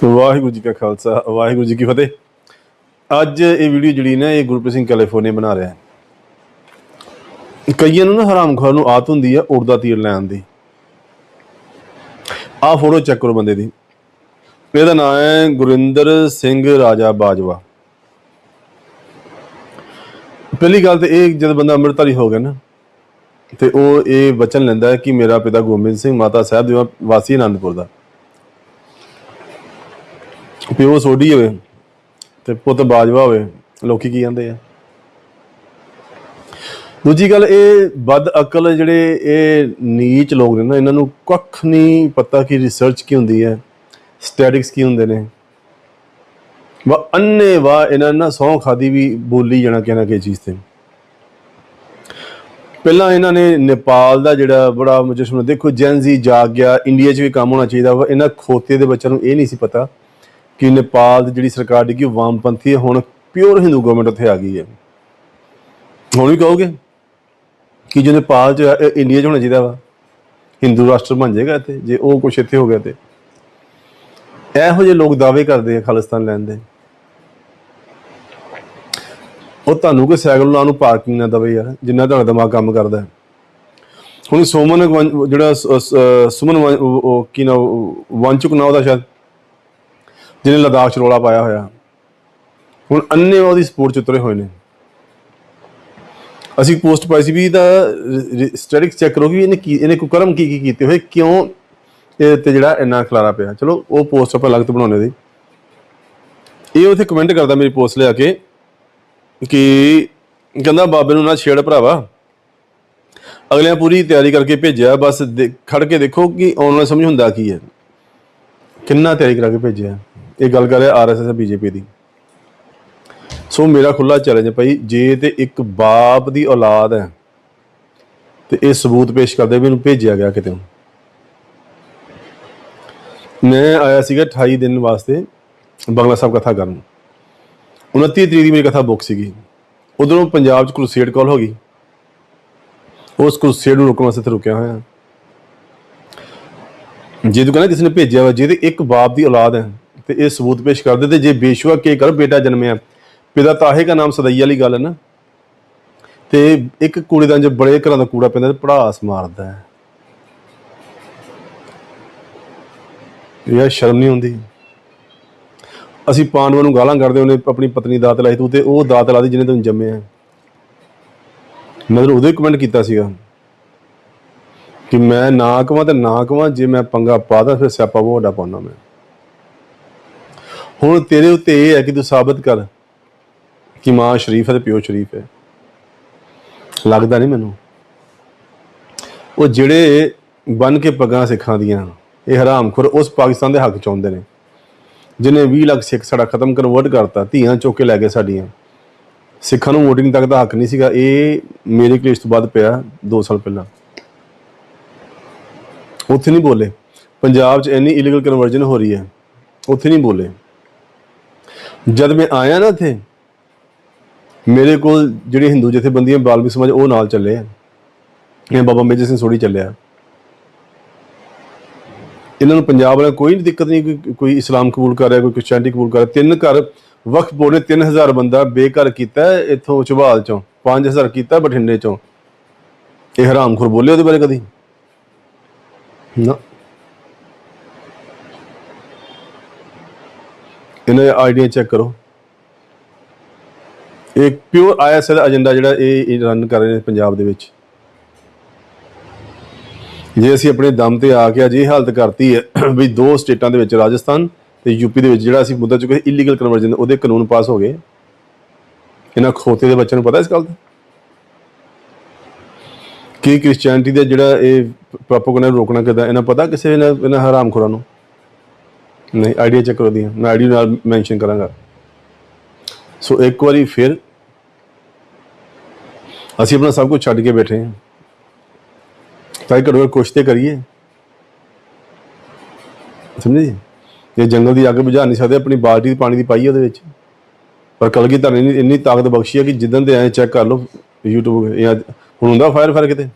ਵਾਹਿਗੁਰੂ ਜੀ ਕਾ ਖਾਲਸਾ, ਵਾਹਿਗੁਰੂ ਜੀ ਕੀ ਫਤਿਹ। ਅੱਜ ਇਹ ਵੀਡੀਓ ਜਿਹੜੀ ਨਾ, ਇਹ ਗੁਰਪ੍ਰੀਤ ਸਿੰਘ ਕੈਲੀਫੋਰਨੀਆ ਬਣਾ ਰਿਹਾ ਹੈ। ਕਈਆਂ ਨੂੰ ਨਾ ਹਰਾਮਖੋਰ ਨੂੰ ਆਦਤ ਹੁੰਦੀ ਆ ਉੜਦਾ ਤੀਰ ਲੈਣ ਦੀ। ਆਹ ਫੋਟੋ ਚੈੱਕ ਕਰੋ ਬੰਦੇ ਦੀ। ਇਹਦਾ ਨਾਮ ਹੈ ਗੁਰਿੰਦਰ ਸਿੰਘ ਰਾਜਾ ਬਾਜਵਾ। ਪਹਿਲੀ ਗੱਲ ਤੇ ਇਹ ਜਦ ਬੰਦਾ ਅੰਮ੍ਰਿਤਧਾਰੀ ਹੋ ਗਿਆ ਨਾ, ਤੇ ਉਹ ਇਹ ਵਚਨ ਲੈਂਦਾ ਹੈ ਕਿ ਮੇਰਾ ਪਿਤਾ ਗੋਬਿੰਦ ਸਿੰਘ, ਮਾਤਾ ਸਾਹਿਬ ਦੇ ਵਾਸੀ ਆਨੰਦਪੁਰ ਦਾ। ਪਿਓ ਸੋਢੀ ਹੋਵੇ ਤੇ ਪੁੱਤ ਬਾਜਵਾ ਹੋਵੇ, ਲੋਕੀ ਕੀ ਕਹਿੰਦੇ ਆ? ਦੂਜੀ ਗੱਲ ਇਹ ਵੱਧ ਅਕਲ ਜਿਹੜੇ ਇਹ ਨੀਚ ਲੋਕ ਨੇ ਨਾ, ਇਹਨਾਂ ਨੂੰ ਕੱਖ ਨਹੀਂ ਪਤਾ ਕਿ ਰਿਸਰਚ ਕੀ ਹੁੰਦੀ ਹੈ ਸਟੈਟਿਕਸ ਕੀ ਹੁੰਦੇ ਨੇ। ਵਾ ਅੰਨੇ ਵਾ ਇਹਨਾਂ ਨੇ ਸੌ ਖਾਦੀ ਵੀ ਬੋਲੀ ਜਾਣਾ ਕਿ ਨਾ ਚੀਜ਼ ਤੇ। ਪਹਿਲਾਂ ਇਹਨਾਂ ਨੇ ਨੇਪਾਲ ਦਾ ਜਿਹੜਾ ਬੜਾ ਮੁਜਸਮ ਦੇਖੋ ਜੈਨਜ਼ੀ ਜਾਗ ਗਿਆ ਇੰਡੀਆ 'ਚ ਵੀ ਕੰਮ ਹੋਣਾ ਚਾਹੀਦਾ ਵਾ, ਇਹਨਾਂ ਖੋਤੇ ਦੇ ਬੱਚਿਆਂ ਨੂੰ ਇਹ ਨਹੀਂ ਸੀ ਪਤਾ ਕਿ ਨੇਪਾਲ ਦੀ ਜਿਹੜੀ ਸਰਕਾਰ ਡਿੱਗੀ, ਉਹ ਵਾਮਪੰਥੀ ਹੈ, ਹੁਣ ਪਿਓਰ ਹਿੰਦੂ ਗਵਰਨਮੈਂਟ ਉੱਥੇ ਆ ਗਈ ਹੈ। ਹੁਣ ਵੀ ਕਹੋਗੇ ਕਿ ਜੋ ਨੇਪਾਲ 'ਚ ਇੰਡੀਆ 'ਚ ਹੋਣਾ ਚਾਹੀਦਾ ਵਾ ਹਿੰਦੂ ਰਾਸ਼ਟਰ ਬਣ ਜਾਏਗਾ ਇੱਥੇ, ਜੇ ਉਹ ਕੁਛ ਇੱਥੇ ਹੋ ਗਿਆ ਤੇ। ਇਹੋ ਜਿਹੇ ਲੋਕ ਦਾਅਵੇ ਕਰਦੇ ਆ ਖਾਲਿਸਤਾਨ ਲੈਣ ਦੇ। ਉਹ ਤੁਹਾਨੂੰ ਕੋਈ ਸਾਈਕਲ ਲਾਂ ਨੂੰ ਪਾਰਕਿੰਗ ਨਾ ਦਵੇ ਯਾਰ, ਜਿੰਨਾ ਤੁਹਾਡਾ ਦਿਮਾਗ ਕੰਮ ਕਰਦਾ ਹੈ। ਹੁਣ ਸੋਮਨ ਜਿਹੜਾ ਸੁਮਨ ਉਹ ਕੀ ਨਾ ਵੰਚੁਕ ਨਾ ਉਹਦਾ ਸ਼ਾਇਦ। ਜਿਹਨੇ ਲਦਾਖ ਚ ਰੋਲਾ ਪਾਇਆ ਹੋਇਆ। ਹੁਣ ਅੰਨੇ ਉਹਦੀ ਸਪੋਰਟ ਚ ਉਤਰੇ ਹੋਏ ਨੇ। ਅਸੀਂ ਪੋਸਟ ਪਾਈ ਸੀ ਵੀ ਦਾ ਸਟੈਟਿਕਸ ਚੈੱਕ ਕਰੋ ਕਿ ਇਹਨੇ ਕੀ, ਇਹਨੇ ਕੁਕਰਮ ਕੀ ਕੀ ਕੀਤੇ ਹੋਏ, ਕਿਉਂ ਇਹ ਤੇ ਜਿਹੜਾ ਇੰਨਾ ਖਲਾਰਾ ਪਿਆ। ਚਲੋ, ਉਹ ਪੋਸਟ ਆਪਾਂ ਅਲੱਗ ਤੋਂ ਬਣਾਉਣੇ ਦੀ ਇਹ ਉੱਥੇ ਕਮੈਂਟ ਕਰਦਾ ਮੇਰੀ ਪੋਸਟ ਲਿਆ ਕੇ ਕਿ ਕਹਿੰਦਾ ਬਾਬੇ ਨੂੰ ਨਾ ਛੇੜ ਭਰਾਵਾ। ਅਗਲਿਆਂ ਪੂਰੀ ਤਿਆਰੀ ਕਰਕੇ ਭੇਜਿਆ, ਬਸ ਦੇ- ਖੜ ਕੇ ਦੇਖੋ ਕਿ ਆਉਣ ਸਮਝ ਹੁੰਦਾ ਕੀ ਹੈ। ਕਿੰਨਾ ਤਿਆਰੀ ਕਰਾ ਕੇ ਭੇਜਿਆ। ਇਹ ਗੱਲ ਕਰ ਰਿਹਾ ਆਰਐਸਐਸ ਬੀਜੇਪੀ ਦੀ। ਸੋ ਮੇਰਾ ਖੁੱਲਾ ਚੈਲੰਜ ਭਾਈ, ਜੇ ਤੇ ਇੱਕ ਬਾਪ ਦੀ ਔਲਾਦ ਹੈ, ਤੇ ਇਹ ਸਬੂਤ ਪੇਸ਼ ਕਰਦੇ ਵੀ ਇਹਨੂੰ ਭੇਜਿਆ ਗਿਆ ਕਿਤੇ। ਮੈਂ ਆਇਆ ਸੀਗਾ 28 ਦਿਨ ਵਾਸਤੇ ਬੰਗਲਾ ਸਾਹਿਬ ਕਥਾ ਕਰਨ। 29 ਤਰੀਕ ਦੀ ਮੇਰੀ ਕਥਾ ਬੁੱਕ ਸੀਗੀ। ਉਧਰੋਂ ਪੰਜਾਬ ਚ ਕਰੂਸੇਡ ਕਾਲ ਹੋ ਗਈ। ਉਸ ਕਰੂਸੇਡ ਨੂੰ ਰੁਕਣ ਵਾਸਤੇ ਇੱਥੇ ਰੁਕਿਆ ਹੋਇਆ। ਜੇ ਤੂੰ ਕਹਿੰਦਾ ਕਿਸੇ ਨੇ ਭੇਜਿਆ ਵਾ ਜਿਹਦੇ ਇੱਕ ਬਾਪ ਦੀ ਔਲਾਦ ਹੈ ਤੇ ਇਹ ਸਬੂਤ ਪੇਸ਼ ਕਰਦੇ ਤੇ ਜੇ ਬੇਸ਼ੁਆ ਕੇ ਕਰ, ਬੇਟਾ ਜਨਮਿਆ ਪਿਤਾ ਤਾਹੇ ਦਾ ਨਾਮ ਸਦਈ ਵਾਲੀ ਗੱਲ ਹੈ ਨਾ। ਤੇ ਇੱਕ ਕੂੜੇ ਦਾ ਜੇ ਬੜੇ ਘਰਾਂ ਦਾ ਕੂੜਾ ਪੈਂਦਾ ਤੇ ਪੜਾਸ ਮਾਰਦਾ ਹੈ। ਇਹ ਸ਼ਰਮ ਨਹੀਂ ਹੁੰਦੀ ਅਸੀਂ ਪਾਂਡਵਾਂ ਨੂੰ ਗਾਲਾਂ ਕਰਦੇ ਉਹਨੇ ਆਪਣੀ ਪਤਨੀ ਦਾਤ ਲਾਈ ਤੂੰ ਤੇ ਉਹ ਦਾਤ ਲਾਦੀ ਜਿਹਨੇ ਤੈਨੂੰ ਜੰਮਿਆ ਮੈਂ ਤਾਂ ਉਹਦੇ ਕਮੈਂਟ ਕੀਤਾ ਸੀਗਾ ਕਿ ਮੈਂ ਨਾ ਕਵਾਂ ਤੇ ਨਾ ਕਵਾਂ, ਜੇ ਮੈਂ ਪੰਗਾ ਪਾਦਾ ਫਿਰ ਸਿਆਪਾ ਬਹੁਤ ਵੱਡਾ ਪਾਉਣਾ ਮੈਂ। ਹੁਣ ਤੇਰੇ ਉੱਤੇ ਇਹ ਹੈ ਕਿ ਤੂੰ ਸਾਬਤ ਕਰ ਕਿ ਮਾਂ ਸ਼ਰੀਫ ਹੈ ਤੇ ਪਿਓ ਸ਼ਰੀਫ ਹੈ। ਲੱਗਦਾ ਨਹੀਂ ਮੈਨੂੰ। ਉਹ ਜਿਹੜੇ ਬਨ ਕੇ ਪੱਗਾਂ ਸਿੱਖਾਂ ਦੀਆਂ, ਇਹ ਹਰਾਮਖੋਰ ਉਸ ਪਾਕਿਸਤਾਨ ਦੇ ਹੱਕ ਚ ਆਉਂਦੇ ਨੇ। ਜਿਨੇ 20 ਲੱਖ ਸਿੱਖ ਸਾਡਾ ਖਤਮ ਕਨਵਰਟ ਕਰਤਾ, ਧੀਆਂ ਚੁੱਕ ਕੇ ਲੈ ਗਏ ਸਾਡੀਆਂ। ਸਿੱਖਾਂ ਨੂੰ ਵੋਟਿੰਗ ਤੱਕ ਦਾ ਹੱਕ ਨਹੀਂ ਸੀਗਾ। ਇਹ ਮੇਰੇ ਕੇਸ ਤੋਂ ਬਾਅਦ ਪਿਆ 2 ਸਾਲ ਪਹਿਲਾਂ। ਉੱਥੇ ਨਹੀਂ ਬੋਲੇ। ਪੰਜਾਬ 'ਚ ਇੰਨੀ ਇਲੀਗਲ ਕਨਵਰਜਨ ਹੋ ਰਹੀ ਹੈ। ਉੱਥੇ ਨਹੀਂ ਬੋਲੇ। ਜਦ ਮੈਂ ਆਇਆ ਨਾ ਇੱਥੇ, ਮੇਰੇ ਕੋਲ ਜਿਹੜੇ ਹਿੰਦੂ ਜਥੇਬੰਦੀਆਂ ਬਾਲਵੀ ਸਮਾਜ, ਉਹ ਨਾਲ ਚੱਲੇ ਆ। ਇਹ ਬਾਬਾ ਮੇਜਰ ਸਿੰਘ ਸੋਢੀ ਚੱਲਿਆ। ਇਹਨਾਂ ਨੂੰ ਪੰਜਾਬ ਵਾਲਿਆਂ ਕੋਈ ਨਹੀਂ ਦਿੱਕਤ ਨਹੀਂ, ਕੋਈ ਇਸਲਾਮ ਕਬੂਲ ਕਰ ਰਿਹਾ, ਕੋਈ ਕ੍ਰਿਸਚੀਅਨਟੀ ਕਬੂਲ ਕਰ ਰਿਹਾ। ਤਿੰਨ ਘਰ ਵਕਫ ਬੋਰਡ ਨੇ 3000 ਬੰਦਾ ਬੇਘਰ ਕੀਤਾ ਇੱਥੋਂ ਚਵਾਲ ਚੋਂ 5000 ਕੀਤਾ ਬਠਿੰਡੇ ਚੋਂ। ਇਹ ਹਰਾਮਖੋਰ ਬੋਲੇ ਉਹਦੇ ਬਾਰੇ ਕਦੀ? ਨਾ। ਇਹਨਾਂ ਦੇ ਆਈਡੀਆ ਚੈੱਕ ਕਰੋ। ਇੱਕ ਪਿਓਰ ਆਈਐਸਐਲ ਏਜੰਡਾ ਜਿਹੜਾ ਇਹ ਰਨ ਕਰ ਰਹੇ ਨੇ ਪੰਜਾਬ ਦੇ ਵਿੱਚ। ਜੇ ਅਸੀਂ ਆਪਣੇ ਦਮ ਤੇ ਆ ਕੇ ਅਜੇ ਹਾਲਤ ਕਰਤੀ ਹੈ ਵੀ ਦੋ ਸਟੇਟਾਂ ਦੇ ਵਿੱਚ, ਰਾਜਸਥਾਨ ਤੇ ਯੂਪੀ ਦੇ ਵਿੱਚ, ਜਿਹੜਾ ਅਸੀਂ ਮੁੱਦਾ ਚੁੱਕੇ ਇਲੀਗਲ ਕਨਵਰਜਨ ਉਹਦੇ ਕਾਨੂੰਨ ਪਾਸ ਹੋ ਗਏ। ਇਹਨਾਂ ਖੋਤੇ ਦੇ ਬੱਚਿਆਂ ਨੂੰ ਪਤਾ ਇਸ ਗੱਲ ਦਾ? ਕਿ ਕ੍ਰਿਸਚੀਅਨਟੀ ਦਾ ਜਿਹੜਾ ਇਹ ਪ੍ਰੋਪਗੈਂਡਾ ਰੋਕਣਾ ਕਿਦਾਂ, ਇਹਨਾਂ ਪਤਾ ਕਿਸੇ ਨੇ, ਇਹਨਾਂ ਹਰਾਮਖੋਰਾਂ ਨੂੰ? ਨਹੀਂ ਆਈਡੀਆ ਚੈੱਕ ਕਰੋ ਦੀਆਂ। ਮੈਂ ਆਈਡੀ ਨਾਲ ਮੈਂਸ਼ਨ ਕਰਾਂਗਾ। ਸੋ ਇੱਕ ਵਾਰੀ ਫਿਰ ਅਸੀਂ ਆਪਣਾ ਸਭ ਕੁਝ ਛੱਡ ਕੇ ਬੈਠੇ ਹਾਂ। ਤਾਂ ਇਹ ਘੜੋ ਕੁਛ ਤੇ ਕਰੀਏ। ਸਮਝੇ ਜੀ? ਜੇ ਜੰਗਲ ਦੀ ਅੱਗ ਬੁਝਾ ਨਹੀਂ ਸਕਦੇ, ਆਪਣੀ ਬਾਲਟੀ ਦੀ ਪਾਣੀ ਦੀ ਪਾਈ ਉਹਦੇ ਵਿੱਚ। ਪਰ ਕਲਗੀ ਤਾਂ ਇੰਨੀ ਇੰਨੀ ਤਾਕਤ ਬਖਸ਼ੀ ਹੈ ਕਿ ਜਿੱਦਣ ਦੇ ਐ ਚੈੱਕ ਕਰ ਲਓ, YouTube ਜਾਂ ਹੁਣ ਹੁੰਦਾ ਫਾਇਰ ਫਾਇਰ ਕਿਤੇ?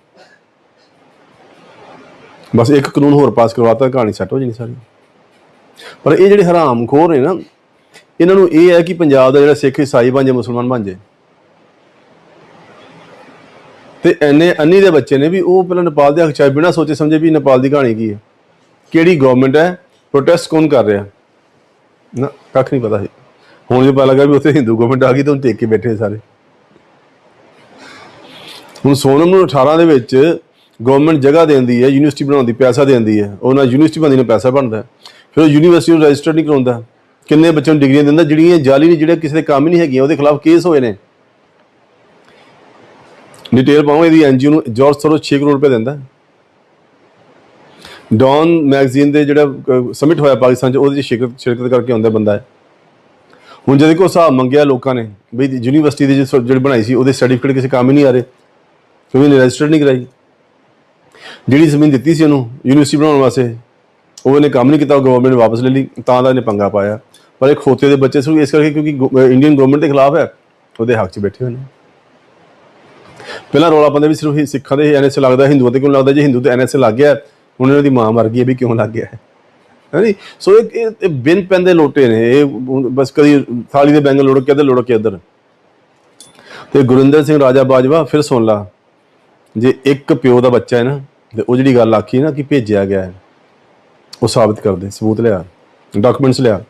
ਬਸ ਇੱਕ ਕਾਨੂੰਨ ਹੋਰ ਪਾਸ ਕਰਵਾਤਾ, ਕਹਾਣੀ ਸੈੱਟ ਹੋ ਜਾਣੀ ਸਾਰੀ। ਪਰ ਇਹ ਜਿਹੜੇ ਹਰਾਮਖੋਰ ਨੇ ਨਾ, ਇਹਨਾਂ ਨੂੰ ਇਹ ਹੈ ਕਿ ਪੰਜਾਬ ਦਾ ਜਿਹੜਾ ਸਿੱਖ ਈਸਾਈ ਬਣ ਜਾਏ, ਮੁਸਲਮਾਨ ਬਣ ਜਾਏ। ਤੇ ਐਨੇ ਅੰਨੀ ਦੇ ਬੱਚੇ ਨੇ ਵੀ ਉਹ ਪਹਿਲਾਂ ਨੇਪਾਲ ਦੇ ਹੱਕ ਚ ਸੋਚੇ ਸਮਝੇ ਵੀ ਨੇਪਾਲ ਦੀ ਕਹਾਣੀ ਕੀ ਹੈ। ਕਿਹੜੀ ਗਵਰਨਮੈਂਟ ਹੈ ਪ੍ਰੋਟੈਸਟ ਕੌਣ ਕਰ ਰਿਹਾ? ਨਾ, ਕੱਖ ਨਹੀਂ ਪਤਾ ਸੀ। ਹੁਣ ਜੇ ਪਤਾ ਲੱਗਾ ਵੀ ਉੱਥੇ ਹਿੰਦੂ ਗਵਰਨਮੈਂਟ ਆ ਗਈ ਤਾਂ ਹੁਣ ਟੇਕ ਕੇ ਬੈਠੇ ਸਾਰੇ। ਹੁਣ ਸੋਨਮ ਨੂੰ 18 ਦੇ ਵਿੱਚ ਗਵਰਨਮੈਂਟ ਜਗ੍ਹਾ ਦਿੰਦੀ ਹੈ, ਯੂਨੀਵਰਸਿਟੀ ਬਣਾਉਣ ਦੀ ਪੈਸਾ ਦਿੰਦੀ ਹੈ। ਉਹਨਾਂ ਯੂਨੀਵਰਸਿਟੀ ਬਣਦੀ, ਨੂੰ ਪੈਸਾ ਬਣਦਾ। ਫਿਰ ਉਹ ਯੂਨੀਵਰਸਿਟੀ ਨੂੰ ਰਜਿਸਟਰ ਨਹੀਂ ਕਰਾਉਂਦਾ। ਕਿੰਨੇ ਬੱਚਿਆਂ ਨੂੰ ਡਿਗਰੀਆਂ ਦਿੰਦਾ, ਜਿਹੜੀਆਂ ਜਾਲੀ ਨਹੀਂ ਜਿਹੜੇ ਕਿਸੇ ਦੇ ਕੰਮ ਹੀ ਨਹੀਂ ਹੈਗੀਆਂ, ਉਹਦੇ ਖਿਲਾਫ ਕੇਸ ਹੋਏ ਨੇ। ਡਿਟੇਲ ਪਾਉਂ ਇਹਦੀ ਐਨਜੀਓ ਨੂੰ ਜਾਰਜ ਸੋਰੋ 6 ਕਰੋੜ ਰੁਪਏ ਦਿੰਦਾ। ਡੌਨ ਮੈਗਜ਼ੀਨ ਦੇ ਜਿਹੜਾ ਸਬਮਿਟ ਹੋਇਆ ਪਾਕਿਸਤਾਨ ਚ, ਉਹਦੇ ਚ ਸ਼ਿਰਕਤ ਸ਼ਿਰਕਤ ਕਰਕੇ ਆਉਂਦਾ ਬੰਦਾ ਹੈ। ਹੁਣ ਜਦੋਂ ਕੋ ਹਿਸਾਬ ਮੰਗਿਆ ਲੋਕਾਂ ਨੇ ਵੀ ਯੂਨੀਵਰਸਿਟੀ ਦੇ ਜਿਹੜੀ ਬਣਾਈ ਸੀ, ਉਹਦੇ ਸਰਟੀਫਿਕੇਟ ਕਿਸੇ ਕੰਮ ਹੀ ਨਹੀਂ ਆ ਰਹੇ। ਕਿਉਂਕਿ ਉਹਨੇ ਰਜਿਸਟਰ ਨਹੀਂ ਕਰਾਈ। ਜਿਹੜੀ ਜ਼ਮੀਨ ਦਿੱਤੀ ਸੀ ਉਹਨੂੰ ਯੂਨੀਵਰਸਿਟੀ ਬਣਾਉਣ ਵਾਸਤੇ ਉਹ ਇਹਨੇ ਕੰਮ ਨਹੀਂ ਕੀਤਾ, ਉਹ ਗਵਰਨਮੈਂਟ ਨੇ ਵਾਪਸ ਲੈ ਲਈ, ਤਾਂ ਦਾ ਇਹਨੇ ਪੰਗਾ ਪਾਇਆ। ਪਰ ਇਹ ਖੋਤੇ ਦੇ ਬੱਚੇ ਸਿਰਫ ਇਸ ਕਰਕੇ ਕਿਉਂਕਿ ਇੰਡੀਅਨ ਗਵਰਨਮੈਂਟ ਦੇ ਖਿਲਾਫ ਹੈ, ਉਹਦੇ ਹੱਕ 'ਚ ਬੈਠੇ ਹੋਏ ਨੇ। ਪਹਿਲਾਂ ਰੌਲਾ ਪਾਉਂਦੇ ਵੀ ਸਿਰਫ ਇਹ ਸਿੱਖਾਂ ਦੇ ਐਨਐਸਏ ਲੱਗਦਾ, ਹਿੰਦੂਆਂ ਤੇ ਕਿਉਂ ਲੱਗਦਾ? ਜੇ ਹਿੰਦੂ ਤੇ ਐਨਐਸਏ ਲੱਗ ਗਿਆ, ਹੁਣ ਇਹਨਾਂ ਦੀ ਮਾਂ ਮਰ ਗਈ ਹੈ ਵੀ ਕਿਉਂ ਲੱਗ ਗਿਆ? ਹੈ ਹੈਨੀ ਸੋ ਇਹ, ਇਹ- ਬਿਨ ਪੈਂਦੇ ਲੋਟੇ ਨੇ, ਇਹ ਬਸ ਕਦੀ ਥਾਲੀ ਦੇ ਬੈਂਗਲ ਲੋੜ ਕੇ ਇੱਧਰ, ਲੋੜ ਕੇ ਇੱਧਰ। ਤੇ ਗੁਰਿੰਦਰ ਸਿੰਘ ਰਾਜਾ ਬਾਜਵਾ, ਫਿਰ ਸੁਣ ਲਾ। ਜੇ ਇੱਕ ਪਿਓ ਦਾ ਬੱਚਾ ਹੈ ਨਾ, ਤੇ ਉਹ ਜਿਹੜੀ ਗੱਲ ਆਖੀ ਨਾ ਕਿ ਭੇਜਿਆ ਗਿਆ ਹੈ ਉਹ ਸਾਬਤ ਕਰਦੇ, ਸਬੂਤ ਲਿਆ ਡਾਕੂਮੈਂਟਸ ਲਿਆ।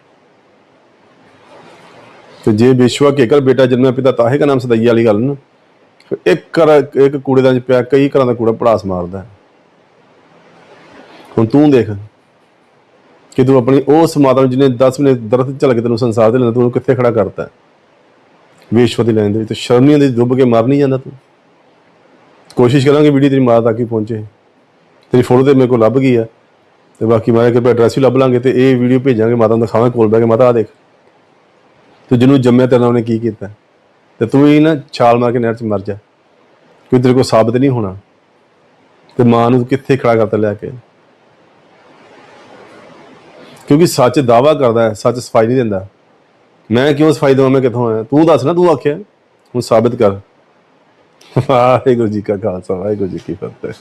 ਤੇ ਜੇ ਵਿਸ਼ਵਾ ਕੇਕਲ ਬੇਟਾ ਜਨਮਿਆ ਪਿਤਾ ਤਾਹੇ ਦਾ ਨਾਮ ਸਦਈਆ ਵਾਲੀ ਗੱਲ ਨਾ। ਇੱਕ ਘਰ, ਇੱਕ ਕੂੜੇ ਦਾ ਪਿਆ, ਕਈ ਘਰਾਂ ਦਾ ਕੂੜਾ ਪੜਾਸ ਮਾਰਦਾ ਹੁਣ ਤੂੰ ਦੇਖ ਕਿ ਤੂੰ ਆਪਣੀ ਉਸ ਮਾਤਾ ਨੂੰ ਜਿਹਨੇ 10 ਮਿੰਟ ਦਰਦ ਚੱਲ ਕੇ ਤੈਨੂੰ ਸੰਸਾਰ ਦੇ ਲੈਂਦਾ ਤੂੰ ਉਹਨੂੰ ਕਿੱਥੇ ਖੜਾ ਕਰਤਾ ਵਿਸ਼ਵ ਦੀ ਲੈਣ ਦੇ ਵਿੱਚ ਸ਼ਰਮ ਨਹੀਂ ਆਉਂਦੀ ਡੁੱਬ ਕੇ ਮਰ ਨਹੀਂ ਜਾਂਦਾ ਤੂੰ। ਕੋਸ਼ਿਸ਼ ਕਰਾਂਗੇ ਵੀਡੀਓ ਤੇਰੀ ਮਾਂ ਤੱਕ ਹੀ ਪਹੁੰਚੇ। ਤੇਰੀ ਫੋਟੋ ਤੇ ਮੇਰੇ ਕੋਲ ਲੱਭ ਗਈ ਆ। ਤੇ ਬਾਕੀ ਮੈਂ ਕਿਹਾ ਐਡਰੈਸ ਵੀ ਲੱਭ ਲਾਂਗੇ ਤੇ ਇਹ ਵੀਡੀਓ ਭੇਜਾਂਗੇ, ਮਾਤਾ ਨੂੰ ਦਿਖਾਵਾਂ ਕੋਲ ਬੈ ਕੇ ਮਾਤਾ ਆ ਦੇਖ। ਤੂੰ ਜਿਹਨੂੰ ਜੰਮਿਆ ਤੇਰੇ ਨਾਲ ਉਹਨੇ ਕੀ ਕੀਤਾ? ਤੇ ਤੂੰ ਹੀ ਨਾ ਛਾਲ ਮਾਰ ਕੇ ਨਹਿਰ 'ਚ ਮਰ ਜਾ ਕੋਈ ਤੇਰੇ ਕੋਲ ਸਾਬਤ ਨਹੀਂ ਹੋਣਾ। ਤੇ ਮਾਂ ਨੂੰ ਕਿੱਥੇ ਖੜਾ ਕਰਤਾ ਲਿਆ ਕੇ? ਕਿਉਂਕਿ ਸੱਚ ਦਾਵਾ ਕਰਦਾ ਹੈ, ਸੱਚ ਸਫ਼ਾਈ ਨਹੀਂ ਦਿੰਦਾ। ਮੈਂ ਕਿਉਂ ਸਫ਼ਾਈ ਦਵਾਂ, ਮੈਂ ਕਿੱਥੋਂ ਆਇਆ? ਤੂੰ ਦੱਸ ਨਾ, ਤੂੰ ਆਖਿਆ। ਹੁਣ ਸਾਬਤ ਕਰ। ਵਾਹਿਗੁਰੂ ਜੀ ਕਾ ਖਾਲਸਾ, ਵਾਹਿਗੁਰੂ ਜੀ ਕੀ ਫਤਿਹ।